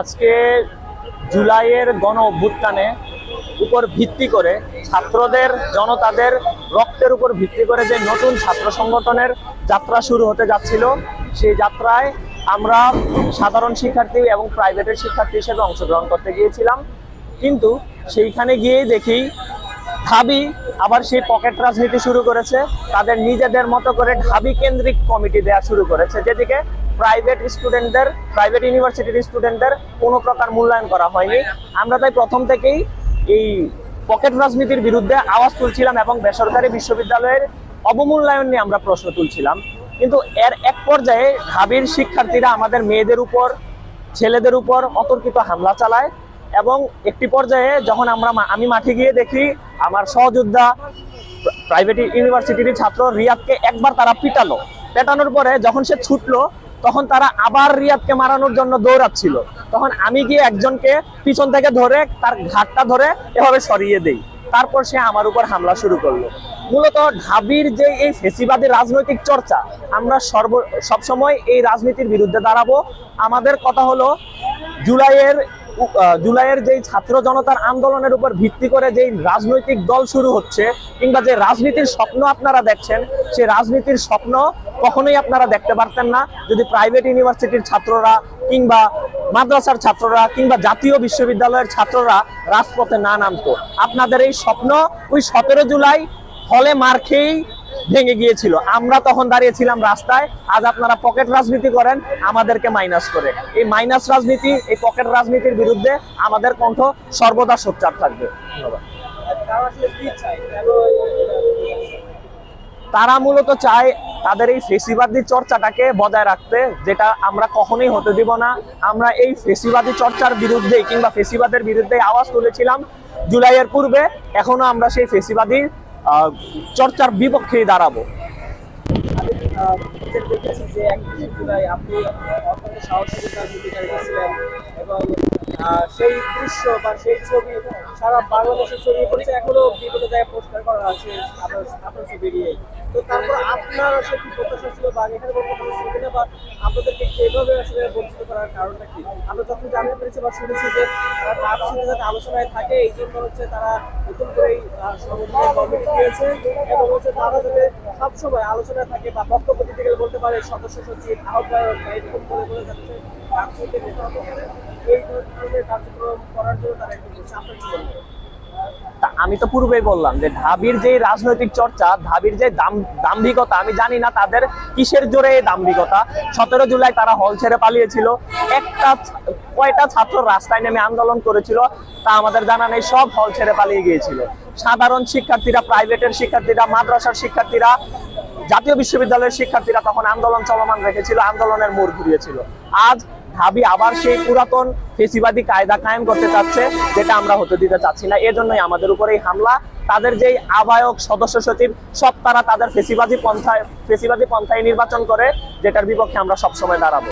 আজকে জুলাইয়ের গণ অভ্যুত্থানে উপর ভিত্তি করে ছাত্রদের, জনতাদের রক্তের উপর ভিত্তি করে যে নতুন ছাত্র সংগঠনের যাত্রা শুরু হতে যাচ্ছিল, সেই যাত্রায় আমরা সাধারণ শিক্ষার্থী এবং প্রাইভেটের শিক্ষার্থী হিসেবে অংশগ্রহণ করতে গিয়েছিলাম। কিন্তু সেইখানে গিয়েই দেখি ঢাবি আবার সেই পকেট রাজনীতি শুরু করেছে। তাদের নিজেদের মতো করে ঢাবি কেন্দ্রিক কমিটি দেওয়া শুরু করেছে, যেদিকে প্রাইভেট স্টুডেন্টদের প্রাইভেট ইউনিভার্সিটির স্টুডেন্টদের কোনো প্রকার মূল্যায়ন করা হয়নি। আমরা তাই প্রথম থেকেই এই পকেট রাজনীতির বিরুদ্ধে আওয়াজ তুলছিলাম এবং বেসরকারি বিশ্ববিদ্যালয়ের অবমূল্যায়ন নিয়ে আমরা প্রশ্ন তুলছিলাম। কিন্তু এর এক পর্যায়ে ঢাবির শিক্ষার্থীরা আমাদের মেয়েদের উপর, ছেলেদের উপর অতর্কিত হামলা চালায় এবং একটি পর্যায়ে যখন আমরা আমি মাঠে গিয়ে দেখি আমার সহযোদ্ধা প্রাইভেট ইউনিভার্সিটির ছাত্র রিয়াদকে একবার তারা পিটালো। পেটানোর পরে যখন সে ছুটলো তখন তারা আবার রিয়াদকে মারানোর জন্য দৌড়াচ্ছিল। তখন আমি গিয়ে একজনকে পিছন থেকে ধরে তার ঘাটটা ধরে এভাবে সরিয়ে দেই। তারপর সে আমার উপর হামলা শুরু করল। মূলত ঢাবির যে এই ফেসিবাদী রাজনৈতিক চর্চা, আমরা সর্ব সবসময় এই রাজনীতির বিরুদ্ধে দাঁড়াবো। আমাদের কথা হলো, জুলাইয়ের জুলাইয়ের যেই ছাত্র জনতার আন্দোলনের উপর ভিত্তি করে যেই রাজনৈতিক দল শুরু হচ্ছে, কিংবা যে রাজনীতির স্বপ্ন আপনারা দেখছেন, সেই রাজনীতির স্বপ্ন কখনোই আপনারা দেখতে পারতেন না যদি প্রাইভেট ইউনিভার্সিটির ছাত্ররা কিংবা মাদ্রাসার ছাত্ররা কিংবা জাতীয় বিশ্ববিদ্যালয়ের ছাত্ররা রাজপথে না নামতো। আপনাদের এই স্বপ্ন ওই সতেরো জুলাই হলে মার খেয়েই ভেঙে গিয়েছিল। আমরা তখন দাঁড়িয়েছিলাম রাস্তায়, আজ আপনারা পকেট রাজনীতি করেন, আমাদেরকে মাইনাস করে। এই মাইনাস রাজনীতি, এই পকেট রাজনীতির বিরুদ্ধে আমাদের কণ্ঠ সর্বদা সোচ্চার থাকবে। ধন্যবাদ। তারা মূলত চায় তাদের এই ফেসিবাদী চর্চাটাকে বজায় রাখতে, যেটা আমরা কখনোই হতে দিব না। আমরা এই ফেসিবাদী চর্চার বিরুদ্ধে কিংবা ফেসিবাদের বিরুদ্ধে আওয়াজ তুলেছিলাম জুলাইয়ের পূর্বে, এখনও আমরা সেই ফেসিবাদী চর্চার বিপক্ষেই দাঁড়াবো। দেখেছি যে একত্রিশে জুলাই আপনি অত্যন্ত সাহসিকতার রাজনীতিকারী ছিলেন এবং সেই দৃশ্য বা সেই ছবি সারা বাংলাদেশে ছড়িয়ে পড়েছে এখনও বিভিন্ন জায়গায় পোস্টার করা আছে আপনার আপনার ছবি নিয়ে তো তারপর আপনার আসলে কি প্রত্যাশা ছিল বা এখানে কোনো প্রত্যাশা ছিল কিনা বা আপনাদেরকে এভাবে আসলে বঞ্চিত করার কারণটা কি আমরা যখন জানতে পেরেছি বা শুনেছি যে তারা তার সাথে আলোচনায় থাকে এই জন্য হচ্ছে তারা নতুন করে এই সংগঠনের কমিটি দিয়েছে এবং হচ্ছে তারা যাতে সবসময় আলোচনায় থাকে বা আমি তো পূর্বেই বললাম যে ঢাবির যে রাজনৈতিক চর্চা, ঢাবির যে দাম- দাম্ভিকতা, আমি জানি না তাদের কিসের জোরে এই দাম্ভিকতা। সতেরো জুলাই তারা হল ছেড়ে পালিয়েছিল। একটা কয়টা ছাত্র রাস্তায় নেমে আন্দোলন করেছিল, তা আমাদের জানা নেই, সব হল ছেড়ে পালিয়ে গিয়েছিল। সাধারণ শিক্ষার্থীরা প্রাইভেটের শিক্ষার্থীরা, মাদ্রাসার শিক্ষার্থীরা জাতীয় বিশ্ববিদ্যালয়ের শিক্ষার্থীরা তখন আন্দোলন চলমান রেখেছিল, আন্দোলনের মোড় ঘুরিয়েছিল। আজ ভাবি আবার সেই পুরাতন ফেসিবাদী কায়দা কায়েম করতে চাচ্ছে, যেটা আমরা হতে দিতে চাচ্ছি না। এজন্যই আমাদের উপরে এই হামলা, তাদের যেই আহ্বায়ক সদস্য সচিব, সব তারা তাদের ফেসিবাদী পন্থায় ফেসিবাদী পন্থায় নির্বাচন করে, যেটার বিপক্ষে আমরা সবসময় দাঁড়াবো।